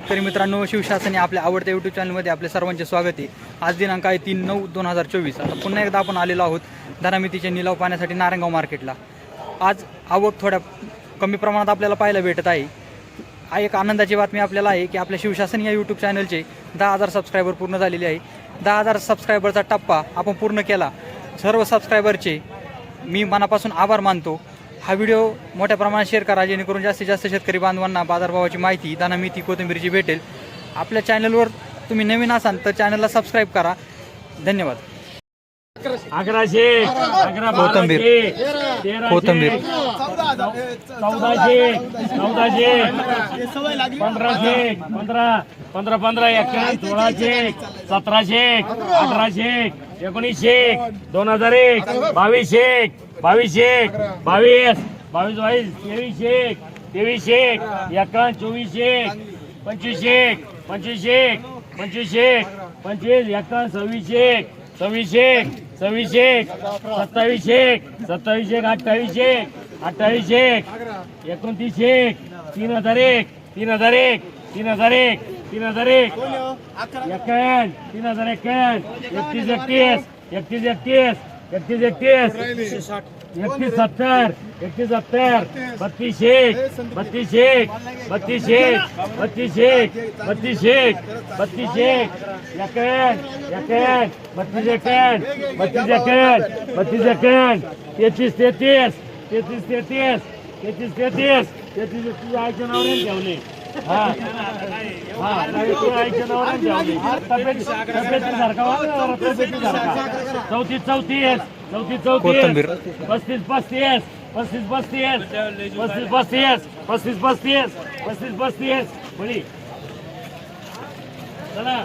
शेतकरी मित्रांनो शिवशासने आपल्या आवडत्या यूट्यूब चॅनलमध्ये आपले सर्वांचे स्वागत आहे. आज दिनांक आहे तीन नऊ दोन हजार चोवीस. आता पुन्हा एकदा आपण आलेलो आहोत धनामितीचे निलाव पाहण्यासाठी नारायणगाव मार्केटला. आज आवक थोड्या कमी प्रमाणात आपल्याला पाहायला भेटत आहे. एक आनंदाची बातमी आपल्याला आहे की आपल्या शिवशासन या यूट्यूब चॅनलचे दहा हजार सबस्क्रायबर पूर्ण झालेले आहे. दहा हजार सबस्क्रायबरचा टप्पा आपण पूर्ण केला. सर्व सबस्क्रायबरचे मी मनापासून आभार मानतो. हा व्हिडिओ मोठ्या प्रमाणात शेअर करा जेणेकरून जास्तीत जास्त शेतकरी बांधवांना बाजारभावाची माहिती दाना मेथी कोथिंबीरची भेटेल. आपल्या चॅनलवर तुम्ही नवीन असाल तर चॅनलला सबस्क्राईब करा. धन्यवाद. अकराशे. अकरा कोथिंबीर. कोथिंबीर. चौदाशे. चौदाशे. पंधराशे. पंधरा. पंधरा पंधरा एक्क्याण्णव सोळाशे. सतराशे. अठराशे. एकोणीसशे. दोन हजार एक. बावीसशे. बावीसशे. बावीस. बावीस बावीस. तेवीसशे. तेवीसशे. एकावन्न चोवीसशे. पंचवीसशे. पंचवीसशे. पंचवीसशे. पंचवीस. एकावन्न सव्वीसशे. सव्वीसशे. सव्वीस एक सत्तावीस एक सत्तावीस एक अठ्ठावीस एक अठ्ठावीस एक एकोणतीस एक तीन हजार एक तीन हजार एक तीन हजार एक तीन हजार एक एक्क्याण्ण तीन हजार एक्क्याण्णव एकतीस एकतीस एकतीस एकतीस एकतीस एकतीस एकतीस सत्तर एकतीस सत्तर बत्तीस एक बत्तीस एक बत्तीस एक बत्तीस एक बत्तीस एक बत्तीस एक एकावन्न एकावन्न बत्तीस एकावन्न बत्तीस एकावन्न बत्तीस एकावन्न तेहतीस तेहतीस तेहतीस तेहतीस तेहतीस तेहतीस तेहतीस एकतीस आयच्या नावाने ठेवले. हा. हा तू ठेवले. तब्येती चौतीस चौतीस. चौतीस कोथिंबीर. चौतीस पस्तीस पस्तीस. पस्तीस पस्तीस. पस्तीस पस्तीस. पस्तीस पस्तीस. पस्तीस पस्तीस. बळी चला.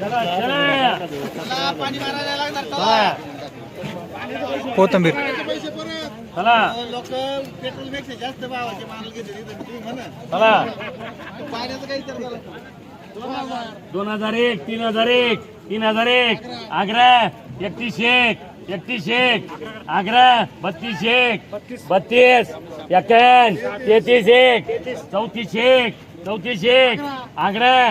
चला चला. चला. कोथंबीर. चला. चला. दोन हजार एक तीन हजार एक तीन हजार एक. आग्रा इकतीस एक इकतीस एक, आगरा, बत्तीस एक, बत्तीस इक्यान तैतीस एक, चौतीस एक चौतीस एक आग्रह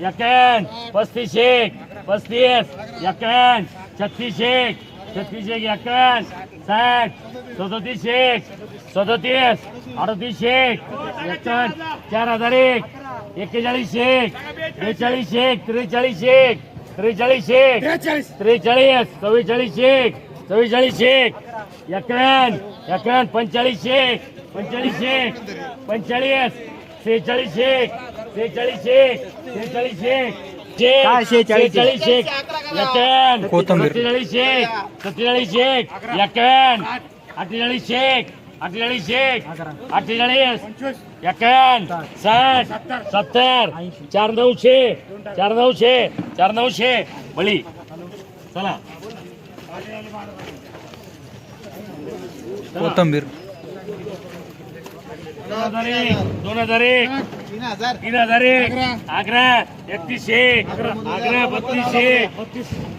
इक्यान पस्तीस एक पस्तीस इक्यान छत्तीस एक छत्तीस एक इक्यान साठ सदतीस एक सदतीस अड़तीस एक चार हज़ार एक एक चालीस एक, बेचालीस एक, त्रेचालीस एक त्रेचाळीस एक. त्रेचाळीस. चव्वेचाळीस एक चव्वेचाळीस एक. एकरण एकरण पंचाळीस एक पंचाळीस एक पंचाळीस शेहेचाळीस एक त्रेचाळीस एक त्रेचाळीस एक. शेहेचाळीस एक? एक. एक अठ्ठेचाळीस एक. अठ्ठेचाळीस एक अठ्ठेचाळीस एकावन्न साठ. सत्तर. चार नऊशे चार नऊशे चार नऊशे बळी. चला. कोथंबीर. दोन हजार एक दोन हजार एक. तीन हजार. तीन हजार एक. अकरा. एकतीस एक. अकरा. बत्तीस एक. पाच हजार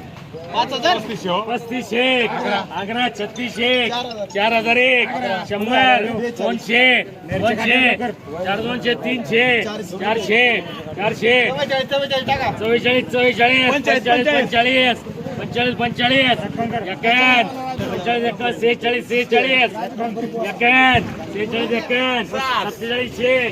पस्तीस एक अकरा. छत्तीस एक चार हजार. एक शंभर दोनशे दोनशे चार दोनशे तीनशे चारशे. चारशे चव्वेचाळीस चव्वेचाळीस पंचेचाळीस पंचेचाळीस पंचेचाळीस. पंचेचाळीस एकावन्न. पंचेचाळीस एकावन्न सेहेचाळीस सेहेचाळीस. एकावन्न सेहेचाळीस एकावन्न सत्तेचाळीस एक.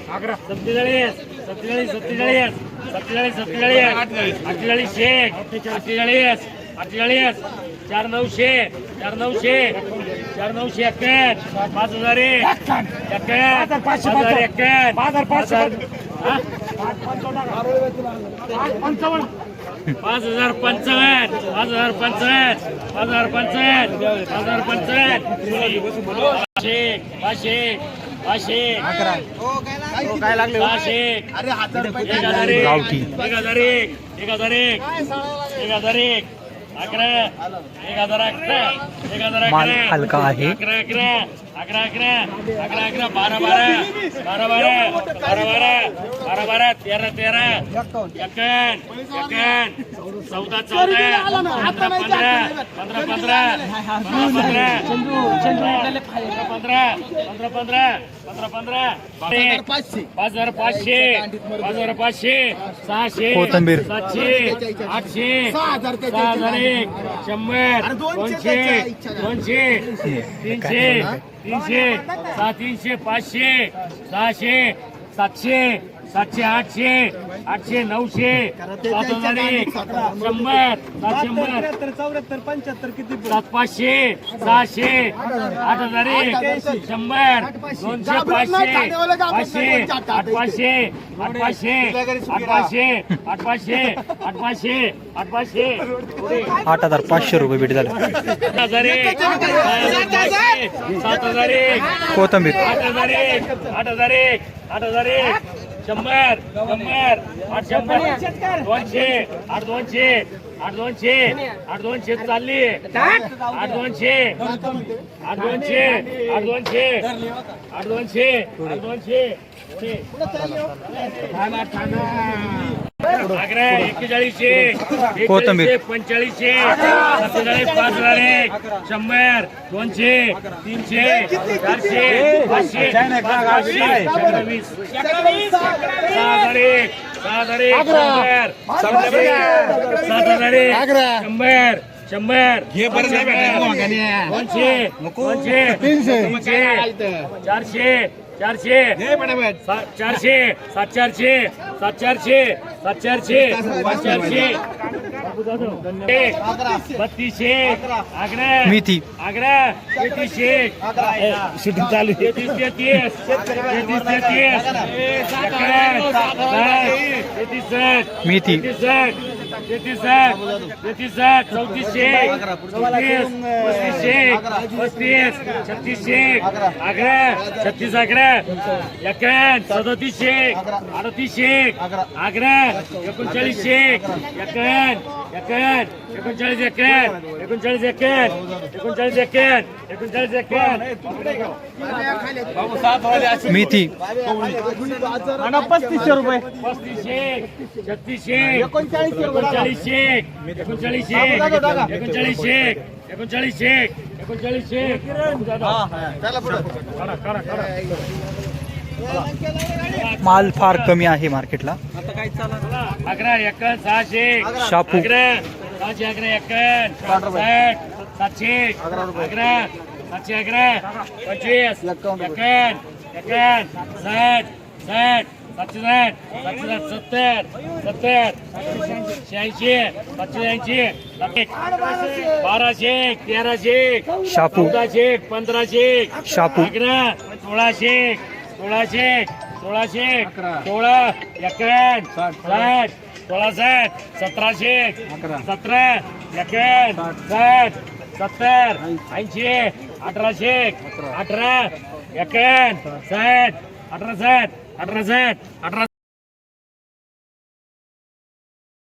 सत्तेचाळीस सत्तेचाळीस सत्तेचाळीस. सत्तेचाळीस सत्तेचाळीस. अठ्ठेचाळीस एक. अठ्ठेचाळीस अठ्ठेचाळीस चार नऊशे चार नऊशे चार नऊशे एकावन्न पाच हजार एक एकावन्न पाच हजार एकावन्न पाच हजार पाच हजार पाच हजार पंचावन्न पाच हजार पंचावन्न पाच हजार पंचावन्न पाच हजार पंचावन्न. पाचशे पाचशे पाचशे. काय लागले रुपये एक हजार एक. एक हजार एक एक हजार एक एक हजार एक. अकरा एक हजार अकरा एक हजार माल हलका आहे. अकरा अकरा अकरा अकरा अकरा अकरा बारा बारा बारा बारा बारा बारा बारा बारा तेरा तेरा एकावन्न एकावन्न चौदा चौदा पंधरा पंधरा पंधरा पंधरा पंधरा पंधरा पंधरा पंधरा पंधरा पंधरा पंधरा पाचशे पाच हजार पाचशे पाच हजार पाचशे सहाशे कोथिंबीर. सातशे आठशे सहा हजार ते सहा हजार एक शंभर अरे दोनशे दोनशे त्याच्या इच्छा नाही. दोनशे तीनशे तीनशे सहा तीनशे पाचशे सहाशे सातशे सातशे आठशे आठशे नऊशे सात हजार एक शंभर सात शंभर. चौऱ्याहत्तर पंच्याहत्तर किती सात पाचशे सहाशे आठ हजार एक शंभर दोनशे पाचशे पाचशे आठ पाचशे आठ पाचशे आठ पाचशे आठ पाचशे आठ पाचशे आठ पाचशे आठ हजार पाचशे रुपये भेट झाले. सात हजार. एक सात हजार एक कोथंबीर. आठ हजार एक आठ हजार एक आठ हजार एक. शंभर शंभर आठ शंभर. दोनशे आठ दोनशे आठ दोनशे आठ दोनशे चालली. आठ? दोनशे आठ दोनशे आठ दोनशे आठ दोनशे आठ दोनशे. एक्केचाळीसशे कोथिंबीर. एक्केचाळीसशे, पंचेचाळीसशे सत्तेचाळीस पाच हज़ार शंभर दोनशे तीनशे चारशे पाचशे पाचशे सहा हज़ार एक सहा हज़ार एक शंभर सात हज़ार एक शंभर शंभर दोनशे दोनशे तीनशे चारशे चारशे. चारशे सात चारशे. सात चारशे सात चारशे पाच चारशे बत्तीसशे. आग्रा. मेथी. आग्रा. तेहतीसशे. शूटिंग चालू तेहतीस तेहतीस तेहतीस. तेहतीस तेहतीस. मेथी. तेहतीस. साठ तेहतीस साठ तेहतीस साठ चौतीसशे चौतीस पस्तीसशे पस्तीस छत्तीसशे अकरा छत्तीस अकरा एकावन्न सदतीसशे अडतीसशे अकरा एकोणचाळीसशे एकावन्न एकावन्न एकोणचाळीस एकावन्न एकोणचाळीस एकावन्न एकोणचाळीस एकावन्न एकोणचाळीस एकावन्न मेथी. पस्तीसशे रुपये. पस्तीसशे छत्तीसशे. एकोणचाळीसशे माल फार कमी आहे मार्केटला. अकरा एकावन्न सहाशे शापू. अकरा सहाशे अकरा एकावन्न साठ सातशे अकरा सातशे अकरा पंचवीस. एकावन्न एकावन्न साठ साठ सातशे साठ सातशे साठ सत्तर सत्तर. शहाऐंशी सातशे ऐंशी बाराशे तेराशे शापू. चौदाशे पंधराशे शापू. अकरा सोळाशे सोळाशे सोळाशे सोळा एकावन्न साठ सोळा साठ सतराशे सतरा एकावन्न साठ. सत्तर ऐंशी. अठराशे अठरा. एकावन्न साठ अठरा साठ अठरा साठ अठरा